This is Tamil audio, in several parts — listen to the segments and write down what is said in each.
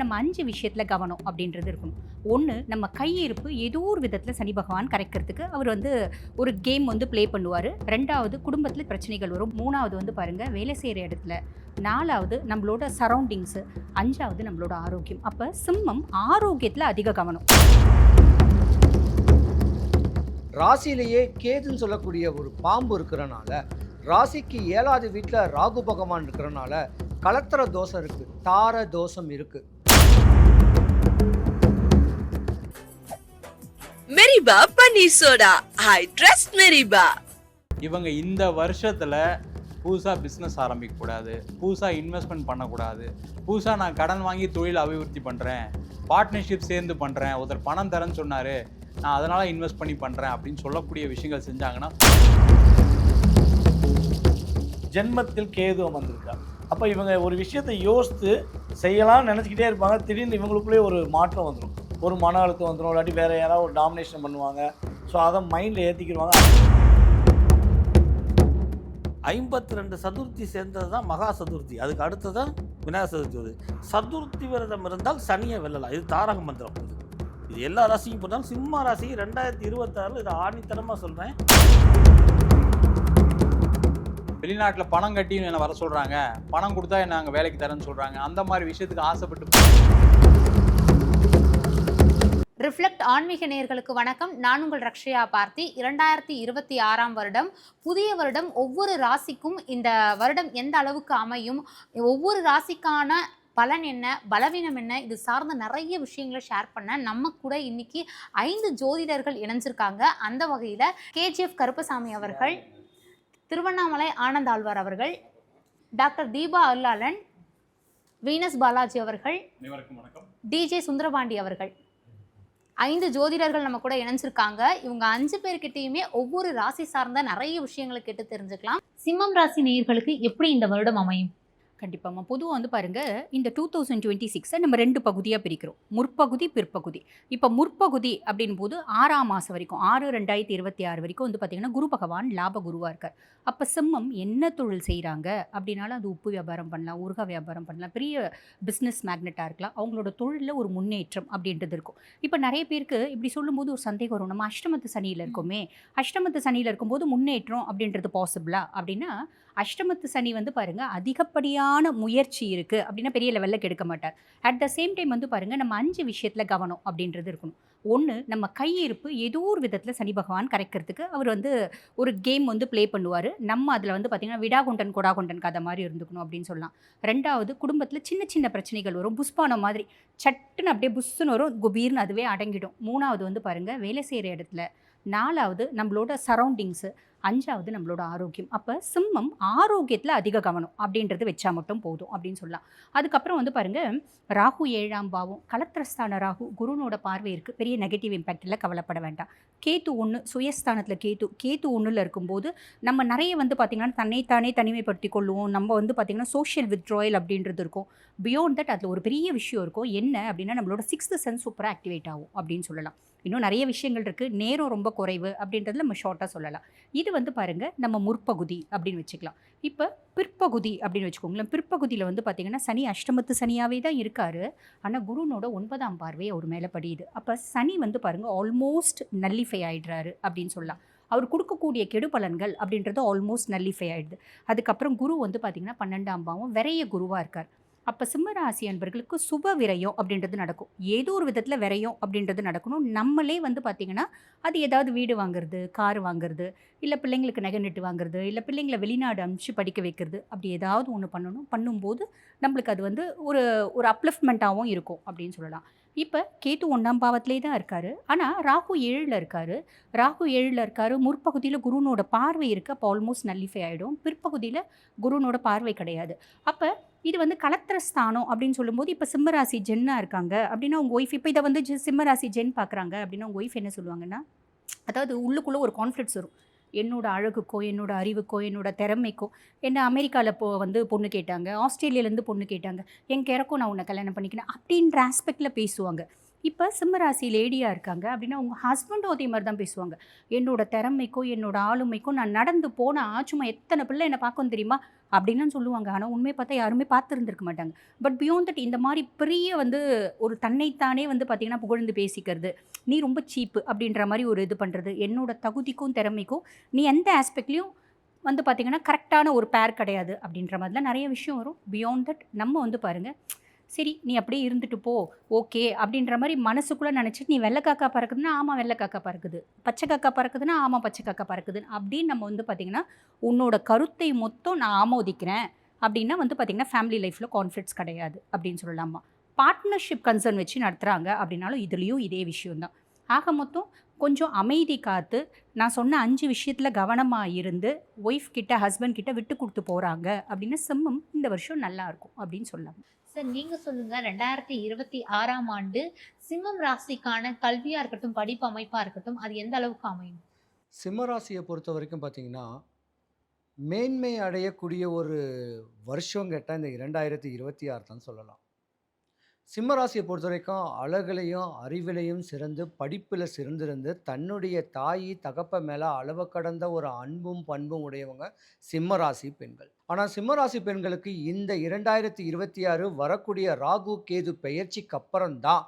நம்ம அஞ்சு விஷயத்தில் கவனம் அப்படின்றது இருக்கணும். ஒன்று நம்ம கையிருப்பு ஏதோ ஒரு விதத்தில் சனி பகவான் கரைக்கிறதுக்கு அவர் வந்து ஒரு கேம் வந்து ப்ளே பண்ணுவார். ரெண்டாவது குடும்பத்தில் பிரச்சனைகள் வரும். மூணாவது வந்து பாருங்கள் வேலை செய்கிற இடத்துல. நாலாவது நம்மளோட சரௌண்டிங்ஸு அஞ்சாவது நம்மளோட ஆரோக்கியம். அப்போ சிம்மம் ஆரோக்கியத்தில் அதிக கவனம். ராசியிலேயே கேதுன்னு சொல்லக்கூடிய ஒரு பாம்பு இருக்கிறனால ராசிக்கு ஏழாவது வீட்டில் ராகு பகவான் இருக்கிறனால கலத்திர தோசம் இருக்குது தார தோஷம் இருக்குது மெரிபா பன்னீர் சோடா. I trust மெரிபா. இவங்க இந்த வருஷத்தில் புதுசாக பிஸ்னஸ் ஆரம்பிக்கக்கூடாது. புதுசாக இன்வெஸ்ட்மெண்ட் பண்ணக்கூடாது. புதுசாக நான் கடன் வாங்கி தொழில் அபிவிருத்தி பண்ணுறேன் பார்ட்னர்ஷிப் சேர்ந்து பண்ணுறேன் ஒருத்தர் பணம் தரேன்னு சொன்னார். நான் அதனால் இன்வெஸ்ட் பண்ணி பண்ணுறேன் அப்படின்னு சொல்லக்கூடிய விஷயங்கள் செஞ்சாங்கன்னா ஜென்மத்தில் கேது அமர்ந்திருக்கார் அப்போ இவங்க ஒரு விஷயத்தை யோசித்து செய்யலாம்னு நினச்சிக்கிட்டே இருப்பாங்க. திடீர்னு இவங்களுக்குள்ளே ஒரு மாற்றம் வந்துடும் ஒரு மன அழுத்தம் வந்துடும் இல்லாட்டி வேறு யாராவது ஒரு டாமினேஷன் பண்ணுவாங்க. ஸோ அதை மைண்டில் ஏற்றிக்கிடுவாங்க ஐம்பத்தி ரெண்டு சதுர்த்தி சேர்ந்தது தான் மகா சதுர்த்தி. அதுக்கு அடுத்ததான் விநாயகர் சதுர்த்தி வருது. சதுர்த்தி விரதம் இருந்தால் சனியை வெல்லலாம். இது தாரக மந்திரம். இது இது எல்லா ராசியும் போட்டாலும் சிம்ம ராசி ரெண்டாயிரத்தி இருபத்தாறில் இதை ஆணித்தனமாக சொல்கிறேன் வெளிநாட்டில் பணம் கட்டி என்னை வர சொல்கிறாங்க பணம் கொடுத்தா என்ன அங்கே வேலைக்கு தரேன்னு சொல்கிறாங்க அந்த மாதிரி விஷயத்துக்கு ஆசைப்பட்டு ரிஃப்ளெக்ட் ஆன்மீக நேயர்களுக்கு வணக்கம். நான் உங்கள் ரக்ஷயா பார்த்தி. இரண்டாயிரத்தி இருபத்தி ஆறாம் வருடம் புதிய வருடம் ஒவ்வொரு ராசிக்கும் இந்த வருடம் எந்த அளவுக்கு அமையும் ஒவ்வொரு ராசிக்கான பலன் என்ன பலவீனம் என்ன இது சார்ந்த நிறைய விஷயங்களை ஷேர் பண்ண நம்ம கூட இன்னைக்கு ஐந்து ஜோதிடர்கள் இணைஞ்சிருக்காங்க. அந்த வகையில் கேஜிஎஃப் கருப்பசாமி அவர்கள் திருவண்ணாமலை ஆனந்த் ஆழ்வார் அவர்கள் டாக்டர் தீபா அருளாளன் வீனஸ் பாலாஜி அவர்கள் டிஜே சுந்தரபாண்டி அவர்கள். ஐந்து ஜோதிடர்கள் நம்ம கூட இணைஞ்சிருக்காங்க. இவங்க அஞ்சு பேர்கிட்டயுமே ஒவ்வொரு ராசி சார்ந்த நிறைய விஷயங்களை கேட்டு தெரிஞ்சுக்கலாம். சிம்மம் ராசி நேயர்களுக்கு எப்படி இந்த வருடம் அமையும்? கண்டிப்பாம்மா பொதுவாக வந்து பாருங்கள் இந்த டூ தௌசண்ட் டுவெண்ட்டி சிக்ஸை நம்ம ரெண்டு பகுதியாக பிரிக்கிறோம். முற்பகுதி பிற்பகுதி. இப்போ முற்பகுதி அப்படின் போது ஆறாம் மாதம் வரைக்கும் ஆறு ரெண்டாயிரத்தி இருபத்தி ஆறு வரைக்கும் வந்து பார்த்திங்கன்னா குரு பகவான் லாப குருவாக இருக்கார். அப்போ சிம்மம் என்ன தொழில் செய்கிறாங்க அப்படின்னாலும் அது உப்பு வியாபாரம் பண்ணலாம் உருக வியாபாரம் பண்ணலாம் பெரிய பிஸ்னஸ் மேக்னெட்டாக இருக்கலாம். அவங்களோட தொழிலில் ஒரு முன்னேற்றம் அப்படின்றது இருக்கும். இப்போ நிறைய பேருக்கு இப்படி சொல்லும்போது ஒரு சந்தேகம் வரும். நம்ம அஷ்டமத்து சனியில் இருக்கோமே அஷ்டமத்து சனியில் இருக்கும்போது முன்னேற்றம் அப்படின்றது பாசிபிளா அப்படின்னா அஷ்டமத்து சனி வந்து பாருங்கள் அதிகப்படியான முயற்சி இருக்குது அப்படின்னா பெரிய லெவலில் கெடுக்க மாட்டார். அட் த சேம் டைம் வந்து பாருங்கள் நம்ம அஞ்சு விஷயத்தில் கவனம் அப்படின்றது இருக்கணும். ஒன்று நம்ம கையிருப்பு ஏதோ ஒரு விதத்தில் சனி பகவான் கரைக்கிறதுக்கு அவர் வந்து ஒரு கேம் வந்து ப்ளே பண்ணுவார். நம்ம அதில் வந்து பார்த்திங்கன்னா விடாகுண்டன் கொடாகுண்டன் கதை மாதிரி இருந்துக்கணும் அப்படின்னு சொல்லலாம். ரெண்டாவது குடும்பத்தில் சின்ன சின்ன பிரச்சனைகள் வரும். புஷ்பானம் மாதிரி சட்டுன்னு அப்படியே புஷ்ஷுன்னு வரும். குபீர்னு அதுவே அடங்கிடும். மூணாவது வந்து பாருங்கள் வேலை செய்கிற இடத்துல. நாலாவது நம்மளோட சரௌண்டிங்ஸு அஞ்சாவது நம்மளோட ஆரோக்கியம். அப்போ சிம்மம் ஆரோக்கியத்தில் அதிக கவனம் அப்படின்றது வச்சா மட்டும் போதும் அப்படின்னு சொல்லலாம். அதுக்கப்புறம் வந்து பாருங்கள் ராகு ஏழாம் பாவம் கலத்திரஸ்தான ராகு குருனோட பார்வை இருக்குது பெரிய நெகட்டிவ் இம்பேக்டில் கவலைப்பட வேண்டாம். கேத்து ஒன்று சுயஸ்தானத்தில் கேத்து கேத்து ஒன்றில் இருக்கும்போது நம்ம நிறைய வந்து பார்த்திங்கன்னா தன்னைத்தானே தனிமைப்படுத்தி கொள்ளுவோம். நம்ம வந்து பார்த்திங்கன்னா சோஷியல் வித்ட்ராயல் அப்படின்றது இருக்கும். பியாண்ட் தட் அதில் ஒரு பெரிய விஷயம் இருக்கும். என்ன அப்படின்னா நம்மளோட சிக்ஸ்த்து சென்ஸ் சூப்பராக ஆக்டிவேட் ஆகும் அப்படின்னு சொல்லலாம். இன்னும் நிறைய விஷயங்கள் இருக்குது நேரம் ரொம்ப குறைவு அப்படின்றதுல நம்ம ஷார்ட்டாக சொல்லலாம். இது வந்து பாருங்கள் நம்ம முற்பகுதி அப்படின்னு வச்சுக்கலாம். இப்போ பிற்பகுதி அப்படின்னு வச்சுக்கோங்களேன். பிற்பகுதியில் வந்து பார்த்திங்கன்னா சனி அஷ்டமத்து சனியாகவே தான் இருக்கார். ஆனால் குருனோட ஒன்பதாம் பார்வை அவர் மேலே படியுது. அப்போ சனி வந்து பாருங்கள் ஆல்மோஸ்ட் நல்லிஃபை ஆயிடுறாரு அப்படின்னு சொல்லலாம். அவர் கொடுக்கக்கூடிய கெடு பலன்கள் அப்படின்றது ஆல்மோஸ்ட் நல்லிஃபை ஆகிடுது அதுக்கப்புறம் குரு வந்து பார்த்திங்கன்னா பன்னெண்டாம் பாவம் விரைய குருவாக இருக்கார். அப்போ சிம்மராசி அன்பர்களுக்கு சுப விரயம் அப்படின்றது நடக்கும். ஏதோ ஒரு விதத்தில் விரயம் அப்படின்றது நடக்கணும். நம்மளே வந்து பார்த்திங்கன்னா அது ஏதாவது வீடு வாங்குறது கார் வாங்குறது இல்லை பிள்ளைங்களுக்கு நகை நட்டு வாங்குறது இல்லை பிள்ளைங்களை வெளிநாடு அனுப்பிச்சு படிக்க வைக்கிறது அப்படி ஏதாவது ஒன்று பண்ணணும். பண்ணும்போது நம்மளுக்கு அது வந்து ஒரு ஒரு அப்லிஃப்ட்மெண்ட்டாகவும் இருக்கும் அப்படின்னு சொல்லலாம். இப்போ கேத்து ஒன்றாம் பாவத்திலே தான் இருக்கார். ஆனால் ராகு ஏழில் இருக்கார். ராகு ஏழில் இருக்கார். முற்பகுதியில் குருனோட பார்வை இருக்குது அப்போ ஆல்மோஸ்ட் நல்லிஃபை ஆகிடும் பிற்பகுதியில் குருனோட பார்வை கிடையாது. அப்போ இது வந்து கலத்திர ஸ்தானம் அப்படின்னு சொல்லும்போது இப்போ சிம்மராசி ஜென்னாக இருக்காங்க அப்படின்னா உங்கள் ஒய்ஃப் இப்போ இதை வந்து சிம்மராசி ஜென் பார்க்குறாங்க அப்படின்னா உங்கள் ஒய்ஃப் என்ன சொல்லுவாங்கன்னா அதாவது உள்ளுக்குள்ளே ஒரு கான்ஃப்ளிக்ஸ் வரும். என்னோட அழகுக்கோ என்னோட அறிவுக்கோ என்னோட திறமைக்கோ என்ன அமெரிக்காவில் போ வந்து பொண்ணு கேட்டாங்க. ஆஸ்திரேலியாவிலேருந்து பொண்ணு கேட்டாங்க. என் கிறக்கும் நான் உன்னை கல்யாணம் பண்ணிக்கினேன் அப்படின்ற ஆஸ்பெக்டில் பேசுவாங்க. இப்போ சிம்மராசி லேடியாக இருக்காங்க அப்படின்னா உங்கள் ஹஸ்பண்டும் அதே மாதிரி தான் பேசுவாங்க. என்னோட திறமைக்கும் என்னோட ஆளுமைக்கும் நான் நடந்து போன ஆச்சுமா எத்தனை பிள்ளை என்னை பார்க்கும் தெரியுமா? அப்படின்லாம் சொல்லுவாங்க. ஆனால் உண்மை பார்த்தா யாருமே பார்த்துருந்துருக்க மாட்டாங்க. பட் பியோன் தட் இந்த மாதிரி பெரிய வந்து ஒரு தன்னைத்தானே வந்து பார்த்திங்கன்னா புகழ்ந்து பேசிக்கிறது. நீ ரொம்ப சீப்பு அப்படின்ற மாதிரி ஒரு இது பண்ணுறது என்னோட தகுதிக்கும் திறமைக்கும் நீ எந்த ஆஸ்பெக்ட்லேயும் வந்து பார்த்திங்கன்னா கரெக்டான ஒரு பேர் கிடையாது அப்படின்ற மாதிரிலாம் நிறைய விஷயம் வரும். பியாண்ட் தட் நம்ம வந்து பாருங்கள் சரி நீ அப்படியே இருந்துட்டு போ ஓகே அப்படின்ற மாதிரி மனசுக்குள்ளே நினச்சிட்டு நீ வெள்ளை காக்கா பறக்குதுன்னா ஆமாம் வெள்ளை காக்கா பறக்குது. பச்சை காக்கா பறக்குதுன்னா ஆமாம் பச்சை காக்கா பறக்குது. அப்படின்னு நம்ம வந்து பார்த்திங்கன்னா உன்னோட கருத்தை மொத்தம் நான் ஆமோதிக்கிறேன் அப்படின்னா வந்து பார்த்திங்கன்னா ஃபேமிலி லைஃப்பில் கான்ஃப்ளிக்ஸ் கிடையாது அப்படின்னு சொல்லலாமா? பார்ட்னர்ஷிப் கன்சர்ன் வச்சு நடத்துகிறாங்க அப்படின்னாலும் இதுலேயும் இதே விஷயம்தான். ஆக மொத்தம் கொஞ்சம் அமைதி காத்து நான் சொன்ன அஞ்சு விஷயத்தில் கவனமாக இருந்து ஒய்ஃப் கிட்ட ஹஸ்பண்ட் கிட்ட விட்டு கொடுத்து போகிறாங்க அப்படின்னு சிம்மம் இந்த வருஷம் நல்லா இருக்கும் அப்படின்னு சொல்லலாம். சார் நீங்க சொல்லுங்க. ரெண்டாயிரத்தி இருபத்தி ஆறாம் ஆண்டு சிம்மம் ராசிக்கான கல்வியா இருக்கட்டும் படிப்பு அமைப்பா இருக்கட்டும் அது எந்த அளவுக்கு அமையும்? சிம்மராசியை பொறுத்த வரைக்கும் பார்த்தீங்கன்னா மேன்மை அடையக்கூடிய ஒரு வருஷம் கேட்டால் இந்த இரண்டாயிரத்தி இருபத்தி ஆறு தான் சொல்லலாம். சிம்மராசியை பொறுத்த வரைக்கும் அழகுலையும் அறிவிலையும் சிறந்து படிப்பில் சிறந்திருந்து தன்னுடைய தாய் தகப்ப மேலே அளவு கடந்த ஒரு அன்பும் பண்பும் உடையவங்க சிம்மராசி பெண்கள். ஆனால் சிம்மராசி பெண்களுக்கு இந்த இரண்டாயிரத்தி இருபத்தி ஆறு வரக்கூடிய ராகு கேது பெயர்ச்சிக்கு அப்புறம்தான்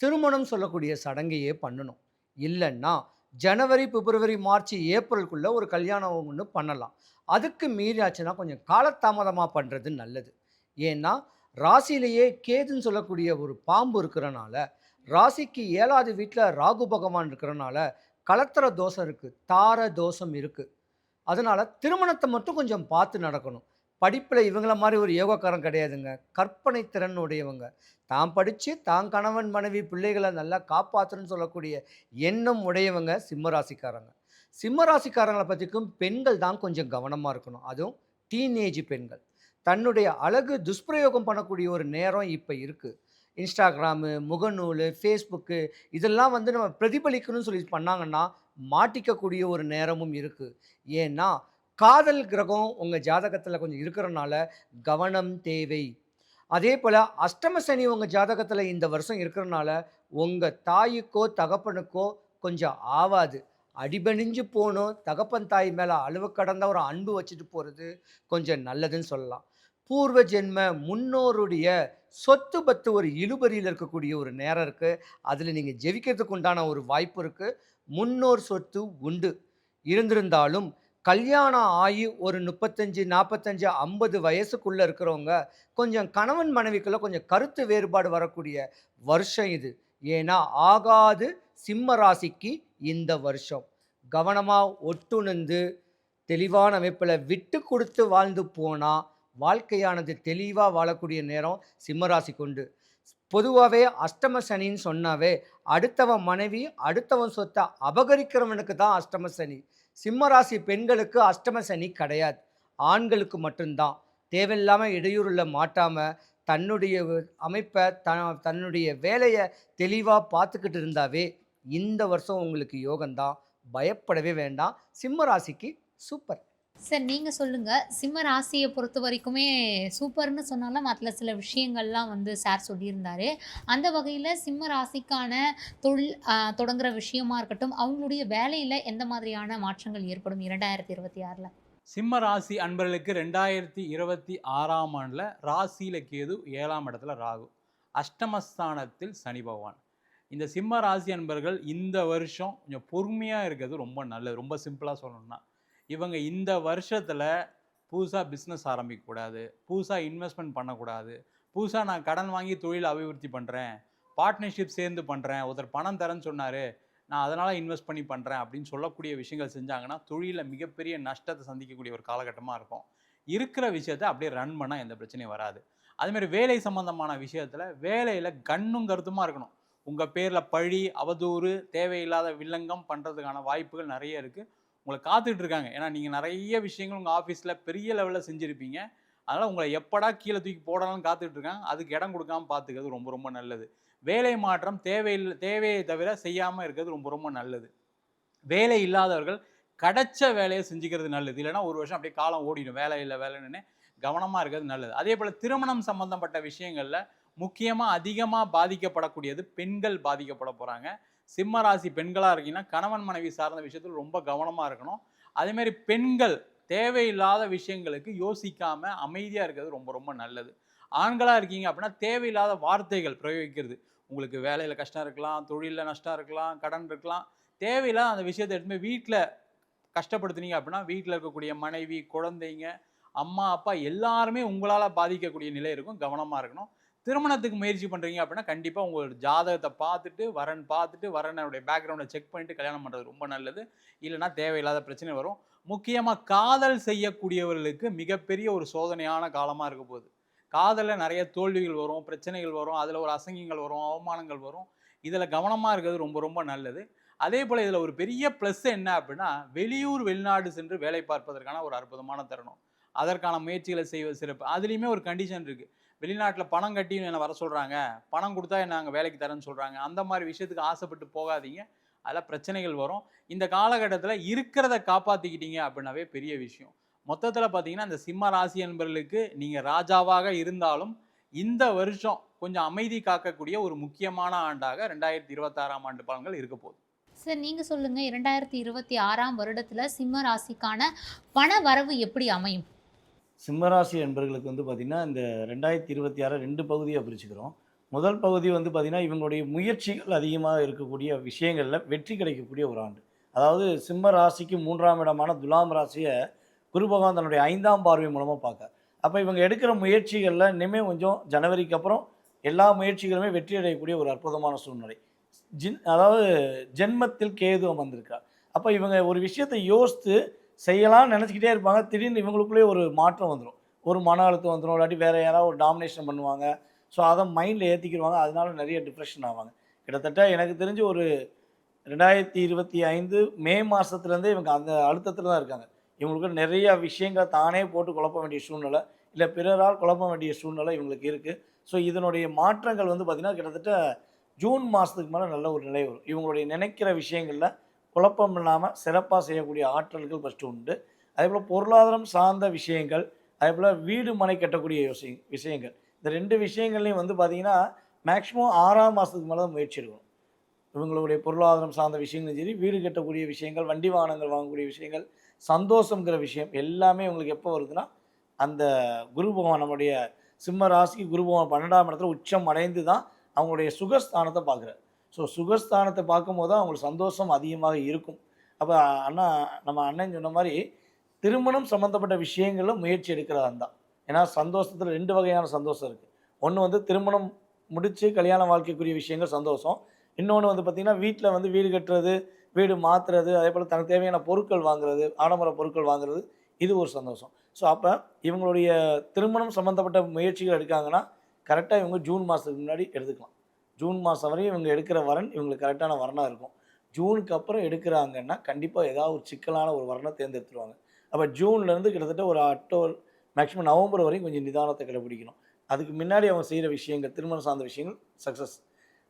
திருமணம் சொல்லக்கூடிய சடங்கையே பண்ணணும். இல்லைன்னா ஜனவரி பிப்ரவரி மார்ச் ஏப்ரலுக்குள்ளே ஒரு கல்யாணம் ஒன்று பண்ணலாம். அதுக்கு மீறியாச்சுன்னா கொஞ்சம் காலதாமதமாக பண்ணுறது நல்லது. ஏன்னா ராசியிலேயே கேதுன்னு சொல்லக்கூடிய ஒரு பாம்பு இருக்கிறனால ராசிக்கு ஏழாவது வீட்டில் ராகு பகவான் இருக்கிறனால கலத்திர தோஷம் இருக்குது தார தோஷம் இருக்குது அதனால் திருமணத்தை மட்டும் கொஞ்சம் பார்த்து நடக்கணும். படிப்பில் இவங்கள மாதிரி ஒரு யோகக்காரன் கிடையாதுங்க. கற்பனை திறன் உடையவங்க. தான் படித்து தான் கணவன் மனைவி பிள்ளைகளை நல்லா காப்பாற்றுன்னு சொல்லக்கூடிய எண்ணம் உடையவங்க சிம்மராசிக்காரங்க. சிம்மராசிக்காரங்களை பற்றிக்கும் பெண்கள் தான் கொஞ்சம் கவனமாக இருக்கணும். அதுவும் டீனேஜ் பெண்கள். தன்னுடைய அழகு துஷ்பிரயோகம் பண்ணக்கூடிய ஒரு நேரம் இப்போ இருக்குது இன்ஸ்டாகிராமு முகநூல் ஃபேஸ்புக்கு இதெல்லாம் வந்து நம்ம பிரதிபலிக்கணும்னு சொல்லி பண்ணாங்கன்னா மாட்டிக்கக்கூடிய ஒரு நேரமும் இருக்குது ஏன்னா காதல் கிரகம் உங்கள் ஜாதகத்தில் கொஞ்சம் இருக்கிறனால கவனம் தேவை. அதே போல் அஷ்டம சனி உங்கள் ஜாதகத்தில் இந்த வருஷம் இருக்கிறனால உங்கள் தாய்க்கோ தகப்பனுக்கோ கொஞ்சம் ஆவாது. அடிபணிஞ்சு போகணும். தகப்பன் தாய் மேலே அளவு கடந்த ஒரு அன்பு வச்சுட்டு போகிறது கொஞ்சம் நல்லதுன்னு சொல்லலாம். பூர்வ ஜென்ம முன்னோருடைய சொத்து பத்து ஒரு இழுபறியில் இருக்கக்கூடிய ஒரு நேரம் இருக்குது அதில் நீங்கள் ஜெயிக்கிறதுக்கு உண்டான ஒரு வாய்ப்பு இருக்குது முன்னோர் சொத்து உண்டு. இருந்திருந்தாலும் கல்யாணம் ஆகி ஒரு முப்பத்தஞ்சு நாற்பத்தஞ்சு ஐம்பது வயசுக்குள்ளே இருக்கிறவங்க கொஞ்சம் கணவன் மனைவிக்குள்ள கொஞ்சம் கருத்து வேறுபாடு வரக்கூடிய வருஷம் இது. ஏன்னா ஆகாது சிம்ம ராசிக்கு இந்த வருஷம். கவனமாக ஒட்டுணர்ந்து தெளிவான அமைப்பில் விட்டு கொடுத்து வாழ்ந்து போனால் வாழ்க்கையானது தெளிவாக வாழக்கூடிய நேரம் சிம்மராசி கொண்டு. பொதுவாகவே அஷ்டம சனின்னு சொன்னாவே அடுத்தவன் மனைவி அடுத்தவன் சொத்தை அபகரிக்கிறவனுக்கு தான் அஷ்டம சனி. சிம்மராசி பெண்களுக்கு அஷ்டம சனி கிடையாது. ஆண்களுக்கு மட்டும்தான். தேவையில்லாமல் இடையூறில் மாட்டாமல் தன்னுடைய அமைப்பை த தன்னுடைய வேலையை தெளிவாக பார்த்துக்கிட்டு இருந்தாவே இந்த வருஷம் உங்களுக்கு யோகம்தான். பயப்படவே வேண்டாம். சிம்ம ராசிக்கு சூப்பர். சார் நீங்க சொல்லுங்க. சிம்ம ராசியை பொறுத்த வரைக்குமே சூப்பர்னு சொன்னாலும் அதில் சில விஷயங்கள்லாம் வந்து சார் சொல்லியிருந்தாரு. அந்த வகையில் சிம்ம ராசிக்கான தொழில் தொடங்குற விஷயமா இருக்கட்டும் அவங்களுடைய வேலையில் எந்த மாதிரியான மாற்றங்கள் ஏற்படும் இரண்டாயிரத்தி இருபத்தி ஆறில்? சிம்ம ராசி அன்பர்களுக்கு ரெண்டாயிரத்தி இருபத்தி ஆறாம் ஆண்டில் ராசியில் கேது ஏழாம் இடத்துல ராகு. அஷ்டமஸ்தானத்தில் சனி பகவான். இந்த சிம்ம ராசி அன்பர்கள் இந்த வருஷம் கொஞ்சம் பொறுமையாக இருக்கிறது ரொம்ப நல்லது. ரொம்ப சிம்பிளாக சொல்லணும்னா இவங்க இந்த வருஷத்தில் புதுசாக பிஸ்னஸ் ஆரம்பிக்கக்கூடாது புதுசாக இன்வெஸ்ட்மெண்ட் பண்ணக்கூடாது புதுசாக நான் கடன் வாங்கி தொழில் அபிவிருத்தி பண்ணுறேன் பார்ட்னர்ஷிப் சேர்ந்து பண்ணுறேன் ஒருத்தர் பணம் தரேன்னு சொன்னார் நான் அதனால் இன்வெஸ்ட் பண்ணி பண்ணுறேன் அப்படின்னு சொல்லக்கூடிய விஷயங்கள் செஞ்சாங்கன்னா தொழிலில் மிகப்பெரிய நஷ்டத்தை சந்திக்கக்கூடிய ஒரு காலகட்டமாக இருக்கும். இருக்கிற விஷயத்த அப்படியே ரன் பண்ணால் எந்த பிரச்சனையும் வராது. அதுமாரி வேலை சம்மந்தமான விஷயத்தில் வேலையில் கண்ணும் கருத்துமாக இருக்கணும். உங்கள் பேரில் பழி அவதூறு தேவையில்லாத வில்லங்கம் பண்ணுறதுக்கான வாய்ப்புகள் நிறைய இருக்குது உங்களை காத்துட்டு இருக்காங்க ஏன்னா நீங்கள் நிறைய விஷயங்கள் உங்கள் ஆஃபீஸில் பெரிய லெவலில் செஞ்சுருப்பீங்க. அதனால் உங்களை எப்படா கீழே தூக்கி போடலாம்னு காத்துட்டு இருக்காங்க அதுக்கு இடம் கொடுக்காம பார்த்துக்கிறது ரொம்ப ரொம்ப நல்லது. வேலை மாற்றம் தேவையில்லை தேவையை தவிர செய்யாமல் இருக்கிறது ரொம்ப ரொம்ப நல்லது. வேலை இல்லாதவர்கள் கிடைச்ச வேலையை செஞ்சுக்கிறது நல்லது. இல்லைன்னா ஒரு வருஷம் அப்படியே காலம் ஓடிடும். வேலை இல்லை வேலைன்னு கவனமாக இருக்கிறது நல்லது. அதே போல் திருமணம் சம்மந்தப்பட்ட விஷயங்களில் முக்கியமாக அதிகமாக பாதிக்கப்படக்கூடியது பெண்கள் பாதிக்கப்பட போகிறாங்க சிம்ம ராசி பெண்களாக இருக்கீங்கன்னா கணவன் மனைவி சார்ந்த விஷயத்தில் ரொம்ப கவனமாக இருக்கணும். அதேமாரி பெண்கள் தேவையில்லாத விஷயங்களுக்கு யோசிக்காமல் அமைதியாக இருக்கிறது ரொம்ப ரொம்ப நல்லது. ஆண்களாக இருக்கீங்க அப்படின்னா தேவையில்லாத வார்த்தைகள் பிரயோகிக்கிறது. உங்களுக்கு வேலையில் கஷ்டம் இருக்கலாம் தொழிலில் நஷ்டம் இருக்கலாம் கடன் இருக்கலாம். தேவையில்லாத அந்த விஷயத்தை எடுத்து வீட்டில் கஷ்டப்படுத்துனீங்க அப்படின்னா வீட்டில் இருக்கக்கூடிய மனைவி குழந்தைங்க அம்மா அப்பா எல்லாருமே உங்களால் பாதிக்கக்கூடிய நிலை இருக்கும். கவனமாக இருக்கணும். திருமணத்துக்கு முயற்சி பண்ணுறீங்க அப்படின்னா கண்டிப்பாக உங்களோட ஜாதகத்தை பார்த்துட்டு வரன் பார்த்துட்டு வரனுடைய பேக்ரவுண்டை செக் பண்ணிட்டு கல்யாணம் பண்ணுறது ரொம்ப நல்லது. இல்லைன்னா தேவையில்லாத பிரச்சனை வரும். முக்கியமாக காதல் செய்யக்கூடியவர்களுக்கு மிகப்பெரிய ஒரு சோதனையான காலமாக இருக்க போகுது. காதலில் நிறைய தோல்விகள் வரும் பிரச்சனைகள் வரும் அதில் ஒரு அசங்கிகள் வரும் அவமானங்கள் வரும். இதில் கவனமாக இருக்கிறது ரொம்ப ரொம்ப நல்லது. அதே போல் இதில் ஒரு பெரிய ப்ளஸ் என்ன அப்படின்னா வெளியூர் வெளிநாடு சென்று வேலை பார்ப்பதற்கான ஒரு அற்புதமான தருணம். அதற்கான முயற்சிகளை செய்வது சிறப்பு. அதுலேயுமே ஒரு கண்டிஷன் இருக்குது வெளிநாட்டில் பணம் கட்டி என்னை வர சொல்கிறாங்க பணம் கொடுத்தா நாங்கள் வேலைக்கு தரேன்னு சொல்கிறாங்க அந்த மாதிரி விஷயத்துக்கு ஆசைப்பட்டு போகாதீங்க. அதில் பிரச்சனைகள் வரும். இந்த காலகட்டத்தில் இருக்கிறத காப்பாற்றிக்கிட்டீங்க அப்படின்னாவே பெரிய விஷயம். மொத்தத்தில் பார்த்தீங்கன்னா இந்த சிம்ம ராசி என்பவர்களுக்கு நீங்கள் ராஜாவாக இருந்தாலும் இந்த வருஷம் கொஞ்சம் அமைதி காக்கக்கூடிய ஒரு முக்கியமான ஆண்டாக ரெண்டாயிரத்தி இருபத்தாறாம் ஆண்டு பலன்கள் இருக்க போகுது. சார் நீங்கள் சொல்லுங்கள் இரண்டாயிரத்தி இருபத்தி ஆறாம் வருடத்தில் சிம்ம ராசிக்கான பண வரவு எப்படி அமையும்? சிம்மராசி என்பர்களுக்கு வந்து பார்த்திங்கன்னா இந்த ரெண்டாயிரத்தி இருபத்தி ஆறு ரெண்டு பகுதியாக பிரிச்சுக்கிறோம். முதல் பகுதி வந்து பார்த்திங்கன்னா இவங்களுடைய முயற்சிகள் அதிகமாக இருக்கக்கூடிய விஷயங்களில் வெற்றி கிடைக்கக்கூடிய ஒரு ஆண்டு. அதாவது சிம்ம ராசிக்கு மூன்றாம் இடமான துலாம் ராசியை குரு பகவான் தன்னுடைய ஐந்தாம் பார்வை மூலமாக பார்க்க அப்போ இவங்க எடுக்கிற முயற்சிகளில் இனிமேல் கொஞ்சம் ஜனவரிக்கு அப்புறம் எல்லா முயற்சிகளுமே வெற்றி அடையக்கூடிய ஒரு அற்புதமான சூழ்நிலை. ஜின் அதாவது ஜென்மத்தில் கேது அமர்ந்திருக்கா அப்போ இவங்க ஒரு விஷயத்தை யோசித்து செய்யலாம்னு நினச்சிக்கிட்டே இருப்பாங்க. திடீர்னு இவங்களுக்குள்ளேயே ஒரு மாற்றம் வந்துடும் ஒரு மன அழுத்தம் வந்துடும் இல்லாட்டி வேறு யாராவது ஒரு டாமினேஷன் பண்ணுவாங்க. ஸோ அதை மைண்டில் ஏற்றிக்கிடுவாங்க அதனால நிறைய டிப்ரெஷன் ஆவாங்க. கிட்டத்தட்ட எனக்கு தெரிஞ்சு ஒரு ரெண்டாயிரத்தி இருபத்தி ஐந்து மே மாதத்துலேருந்தே இவங்க அந்த அழுத்தத்தில் தான் இருக்காங்க. இவங்களுக்கு நிறைய விஷயங்களை தானே போட்டு குழப்ப வேண்டிய சூழ்நிலை இல்லை பிறரால் குழப்ப வேண்டிய சூழ்நிலை இவங்களுக்கு இருக்குது ஸோ இதனுடைய மாற்றங்கள் வந்து பார்த்திங்கன்னா கிட்டத்தட்ட ஜூன் மாதத்துக்கு மேலே நல்ல ஒரு நிலை வரும். இவங்களுடைய நினைக்கிற விஷயங்களில் குழப்பம் இல்லாமல் சிறப்பாக செய்யக்கூடிய ஆற்றல்கள் ஃபஸ்ட்டு உண்டு. அதே போல் பொருளாதாரம் சார்ந்த விஷயங்கள் அதே போல் வீடு மனை கட்டக்கூடிய யோசி விஷயங்கள். இந்த ரெண்டு விஷயங்கள்லையும் வந்து பார்த்திங்கன்னா மேக்ஸிமம் ஆறாம் மாதத்துக்கு மேலே தான் முயற்சி எடுக்கணும். இவங்களுடைய பொருளாதாரம் சார்ந்த விஷயங்களும் சரி வீடு கட்டக்கூடிய விஷயங்கள் வண்டி வாகனங்கள் வாங்கக்கூடிய விஷயங்கள் சந்தோஷங்கிற விஷயம் எல்லாமே உங்களுக்கு எப்போ வருதுன்னா அந்த குரு பகவான் நம்முடைய சிம்ம ராசிக்கு குரு பகவான் பன்னெண்டாம் இடத்துல உச்சம் அடைந்து தான் அவங்களுடைய சுகஸ்தானத்தை பார்க்குறாரு. ஸோ சுகஸ்தானத்தை பார்க்கும்போது தான் அவங்களுக்கு சந்தோஷம் அதிகமாக இருக்கும். அப்போ அண்ணா நம்ம அண்ணன் சொன்ன மாதிரி திருமணம் சம்மந்தப்பட்ட விஷயங்களில் முயற்சி எடுக்கிறதா இருந்தால் ஏன்னா சந்தோஷத்தில் ரெண்டு வகையான சந்தோஷம் இருக்குது ஒன்று வந்து திருமணம் முடித்து கல்யாண வாழ்க்கைக்குரிய விஷயங்கள் சந்தோஷம். இன்னொன்று வந்து பார்த்திங்கன்னா வீட்டில் வந்து வீடு கட்டுறது வீடு மாற்றுறது அதே போல் தனக்கு தேவையான பொருட்கள் வாங்குறது ஆடம்பர பொருட்கள் வாங்குறது இது ஒரு சந்தோஷம். ஸோ அப்போ இவங்களுடைய திருமணம் சம்மந்தப்பட்ட முயற்சிகள் எடுக்காங்கன்னா கரெக்டாக இவங்க ஜூன் மாதத்துக்கு முன்னாடி எடுத்துக்கலாம். ஜூன் மாதம் வரையும் இவங்க எடுக்கிற வரன் இவங்களுக்கு கரெக்டான வரனாக இருக்கும். ஜூனுக்கு அப்புறம் எடுக்கிறாங்கன்னா கண்டிப்பாக ஏதாவது ஒரு சிக்கலான ஒரு வரனை தேர்ந்தெடுத்துருவாங்க. அப்போ ஜூன்லேருந்து கிட்டத்தட்ட ஒரு அக்டோபர் மேக்ஸிமம் நவம்பர் வரையும் கொஞ்சம் நிதானத்தை கடைபிடிக்கணும். அதுக்கு முன்னாடி அவங்க செய்கிற விஷயங்கள் திருமணம் சார்ந்த விஷயங்கள் சக்ஸஸ்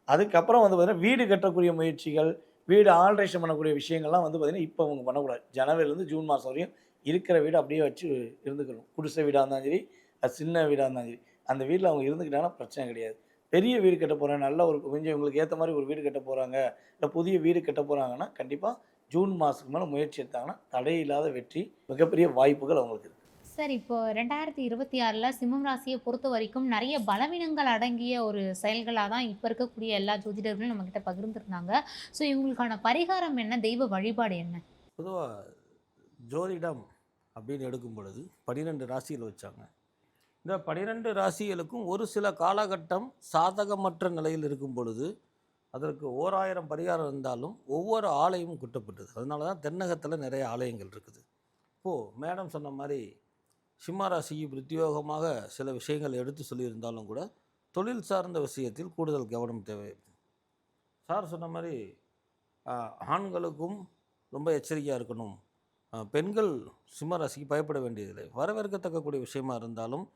அதுக்கப்புறம் வந்து பார்த்திங்கன்னா வீடு கட்டக்கூடிய முயற்சிகள் வீடு ஆல்ட்ரேஷன் பண்ணக்கூடிய விஷயங்கள்லாம் வந்து பார்த்திங்கன்னா இப்போ அவங்க பண்ணக்கூடாது. ஜனவரிலேருந்து ஜூன் மாதம் வரையும் இருக்கிற வீடு அப்படியே வச்சு இருந்துக்கணும். குடிசை வீடாக இருந்தாலும் சரி அது சின்ன வீடாக இருந்தாலும் சரி. அந்த வீட்டில் அவங்க இருந்துக்கிட்டாங்கன்னா பிரச்சனை கிடையாது. பெரிய வீடு கட்ட போகிறேன் நல்ல ஒரு கொஞ்சம் இவங்களுக்கு ஏற்ற மாதிரி ஒரு வீடு கட்ட போகிறாங்க இல்லை புதிய வீடு கட்ட போகிறாங்கன்னா கண்டிப்பாக ஜூன் மாதத்துக்கு மேலே முயற்சி எடுத்தாங்கன்னா தடையில்லாத வெற்றி மிகப்பெரிய வாய்ப்புகள் அவங்களுக்கு இருக்குது சார் இப்போ ரெண்டாயிரத்தி இருபத்தி ஆறில் சிம்மம் ராசியை பொறுத்த வரைக்கும் நிறைய பலவீனங்கள் அடங்கிய ஒரு செயல்களாக தான் இப்போ இருக்கக்கூடிய எல்லா ஜோதிடர்களும் நம்மக்கிட்ட பகிர்ந்துருந்தாங்க. ஸோ இவங்களுக்கான பரிகாரம் என்ன? தெய்வ வழிபாடு என்ன? பொதுவாக ஜோதிடம் அப்படின்னு எடுக்கும் பொழுது பன்னிரெண்டு ராசிகள் வச்சாங்க. இந்த பன்னிரெண்டு ராசிகளுக்கும் ஒரு சில காலகட்டம் சாதகமற்ற நிலையில் இருக்கும் பொழுது அதற்கு ஓராயிரம் பரிகாரம் இருந்தாலும் ஒவ்வொரு ஆலயமும் குட்டப்பட்டது. அதனால தான் தென்னகத்தில் நிறைய ஆலயங்கள் இருக்குது. இப்போது மேடம் சொன்ன மாதிரி சிம்மராசிக்கு பிரத்யோகமாக சில விஷயங்கள் எடுத்து சொல்லியிருந்தாலும் கூட தொழில் சார்ந்த விஷயத்தில் கூடுதல் கவனம் தேவை. சார் சொன்ன மாதிரி ஆண்களுக்கும் ரொம்ப எச்சரிக்கையாக இருக்கணும். பெண்கள் சிம்மராசிக்கு பயப்பட வேண்டியதில்லை. வரவேற்கத்தக்கக்கூடிய விஷயமா இருந்தாலும்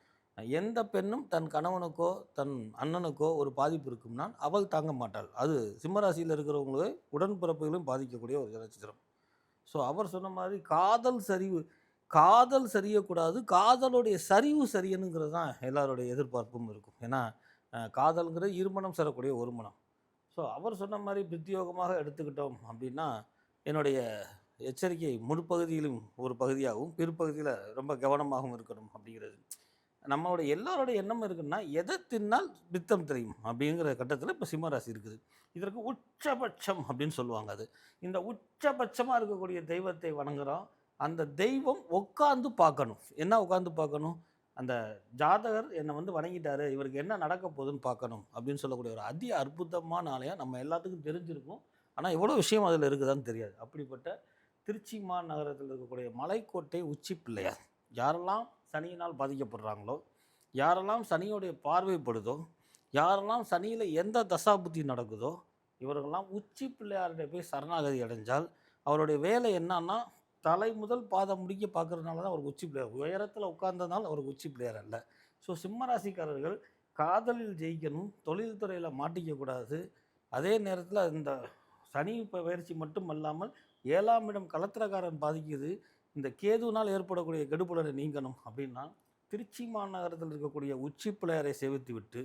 எந்த பெண்ணும் தன் கணவனுக்கோ தன் அண்ணனுக்கோ ஒரு பாதிப்பு இருக்கும்னா அவள் தாங்க மாட்டாள். அது சிம்மராசியில் இருக்கிறவங்களே உடன்பிறப்புகளையும் பாதிக்கக்கூடிய ஒரு நட்சத்திரம் ஸோ அவர் சொன்ன மாதிரி காதல் சரிவு காதல் சரியக்கூடாது காதலுடைய சரிவு சரியனுங்கிறது தான் எல்லாருடைய எதிர்பார்ப்பும் இருக்கும். ஏன்னா காதல்ங்கிறது இருமணம் சேரக்கூடிய ஒரு மனம். ஸோ அவர் சொன்ன மாதிரி பிரத்யோகமாக எடுத்துக்கிட்டோம் அப்படின்னா என்னுடைய எச்சரிக்கை முற்பகுதியிலும் ஒரு பகுதியாகவும் பிற்பகுதியில் ரொம்ப கவனமாகவும் இருக்கணும் அப்படிங்கிறது. நம்மளோட எல்லாரோட எண்ணம் இருக்குன்னா எதை தின்னால் பித்தம் தெரியும்? அப்படிங்கிற கட்டத்தில் இப்போ சிம்மராசி இருக்குது. இதற்கு உச்சபட்சம் அப்படின்னு சொல்லுவாங்க அது. இந்த உச்சபட்சமாக இருக்கக்கூடிய தெய்வத்தை வணங்குகிறோம் அந்த தெய்வம் உட்காந்து பார்க்கணும். என்ன உட்காந்து பார்க்கணும்? அந்த ஜாதகர் என்னை வந்து வணங்கிட்டாரு இவருக்கு என்ன நடக்க போகுதுன்னு பார்க்கணும் அப்படின்னு சொல்லக்கூடிய ஒரு அதி அற்புதமான ஆலயம் நம்ம எல்லாத்துக்கும் தெரிஞ்சிருக்கும். ஆனால் எவ்வளோ விஷயம் அதில் இருக்குதான்னு தெரியாது. அப்படிப்பட்ட திருச்சி மாநகரத்தில் இருக்கக்கூடிய மலைக்கோட்டை உச்சி பிள்ளையார் யாரெல்லாம் சனியினால் பாதிக்கப்படுறாங்களோ? யாரெல்லாம் சனியோடைய பார்வைப்படுதோ? யாரெல்லாம் சனியில் எந்த தசாபுத்தி நடக்குதோ? இவர்கள்லாம் உச்சி பிள்ளையார்கிட்ட போய் சரணாகதி அடைஞ்சால் அவருடைய வேலை என்னன்னா தலை முதல் பாதம் முடிக்க பார்க்குறதுனால தான் அவருக்கு உச்சி பிள்ளையார். உயரத்தில் உட்கார்ந்ததுனால அவருக்கு உச்சி பிள்ளையார் அல்ல. ஸோ சிம்மராசிக்காரர்கள் காதலில் ஜெயிக்கணும் தொழில்துறையில் மாட்டிக்கக்கூடாது அதே நேரத்தில் இந்த சனி பயிற்சி மட்டும் அல்லாமல் ஏழாம் இடம் கலத்திரக்காரன் பாதிக்குது. இந்த கேதுனால் ஏற்படக்கூடிய கெடுபுலனை நீங்கணும் அப்படின்னா திருச்சி மாநகரத்தில் இருக்கக்கூடிய உச்சி பிள்ளையாரை சேவித்து விட்டு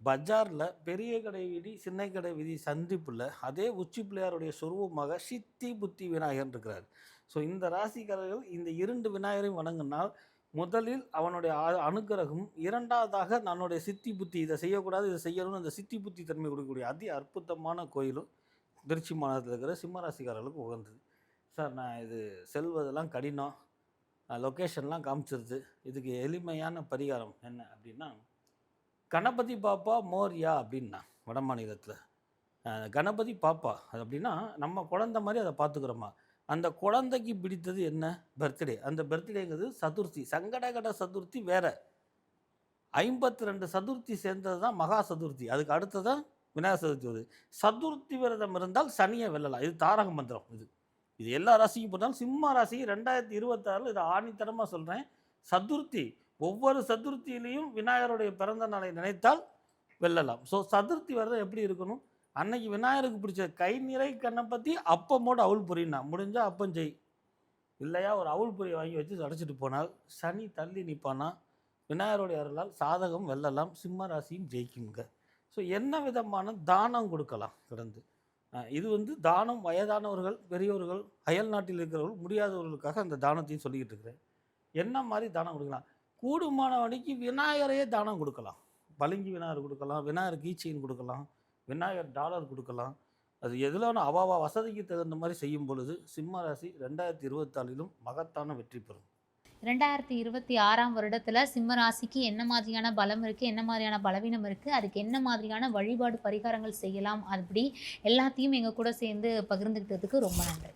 பஜாரில் பெரிய கடை வீதி சின்ன கடை வீதி சந்திப்பில் அதே உச்சி பிள்ளையாருடைய சொருவமாக சித்தி புத்தி விநாயகர் இருக்கிறார். ஸோ இந்த ராசிக்காரர்கள் இந்த இரண்டு விநாயகரையும் வணங்கினால் முதலில் அவனுடைய அனுகிரகம் அனுக்கிரகம் இரண்டாவதாக தன்னுடைய சித்தி புத்தி இதை செய்யக்கூடாது இதை செய்யணும்னு அந்த சித்தி புத்தி தன்மை கொடுக்கக்கூடிய அதி அற்புதமான கோயிலும் திருச்சி மாநகரத்தில் இருக்கிற சிம்மராசிக்காரர்களுக்கு உகந்தது. சார் நான் இது செல்வதெல்லாம் கடினம். லொக்கேஷன்லாம் காமிச்சிருது. இதுக்கு எளிமையான பரிகாரம் என்ன அப்படின்னா கணபதி பாப்பா மோரியா அப்படின்னா வட மாநிலத்தில். கணபதி பாப்பா அது அப்படின்னா நம்ம குழந்தை மாதிரி அதை பார்த்துக்கிறோமா? அந்த குழந்தைக்கு பிடித்தது என்ன? பர்த்டே அந்த பர்த்டேங்கிறது சதுர்த்தி. சங்கடகட சதுர்த்தி வேற. ஐம்பத்தி ரெண்டு சதுர்த்தி சேர்ந்தது தான் மகா சதுர்த்தி. அதுக்கு அடுத்ததான் விநாயகர் சதுர்த்தி வருது. சதுர்த்தி விரதம் இருந்தால் சனியை வெல்லலாம். இது தாரக மந்திரம் இது. இது எல்லா ராசிக்கும் போட்டாலும் சிம்ம ராசி ரெண்டாயிரத்தி இருபத்தாறில் இதை ஆணித்தரமாக சொல்கிறேன் சதுர்த்தி ஒவ்வொரு சதுர்த்தியிலையும் விநாயகருடைய பிறந்த நாளை நினைத்தால் வெல்லலாம். ஸோ சதுர்த்தி வர்றது எப்படி இருக்கணும்? அன்னைக்கு விநாயகருக்கு பிடிச்ச கை நிறை கண்ணப்பத்தி அப்பமோட அவுள் பொரினா முடிஞ்சா அப்பம் செய். இல்லையா ஒரு அவுள் புரிய வாங்கி வச்சு அடைச்சிட்டு போனால் சனி தள்ளி நிற்பானா விநாயகருடைய அருளால் சாதகம் வெல்லலாம் சிம்ம ராசியும் ஜெயிக்குங்க. ஸோ என்ன விதமான தானம் கொடுக்கலாம்? தொடர்ந்து இது வந்து தானம் வயதானவர்கள் பெரியவர்கள் அயல் நாட்டில் இருக்கிறவர்கள் முடியாதவர்களுக்காக அந்த தானத்தையும் சொல்லிக்கிட்டு இருக்கிறேன். என்ன மாதிரி தானம் கொடுக்கலாம்? கூடுமானவனைக்கு விநாயகரையே தானம் கொடுக்கலாம். பளிங்கி விநாயகர் கொடுக்கலாம் விநாயகர் கீச்செயின் கொடுக்கலாம் விநாயகர் டாலர் கொடுக்கலாம். அது எதில் அவாவா வசதிக்கு தகுந்த மாதிரி செய்யும் பொழுது சிம்ம ராசி ரெண்டாயிரத்தி இருபத்தாலிலும் மகத்தான வெற்றி பெறும். ரெண்டாயிரத்தி இருபத்தி ஆறாம் வருடத்துல சிம்ம ராசிக்கு என்ன மாதிரியான பலம் இருக்கு என்ன மாதிரியான பலவீனம் இருக்கு அதுக்கு என்ன மாதிரியான வழிபாடு பரிகாரங்கள் செய்யலாம் அப்படி எல்லாத்தையும் எங்க கூட சேர்ந்து பகிர்ந்துக்கிட்டதுக்கு ரொம்ப நன்றி.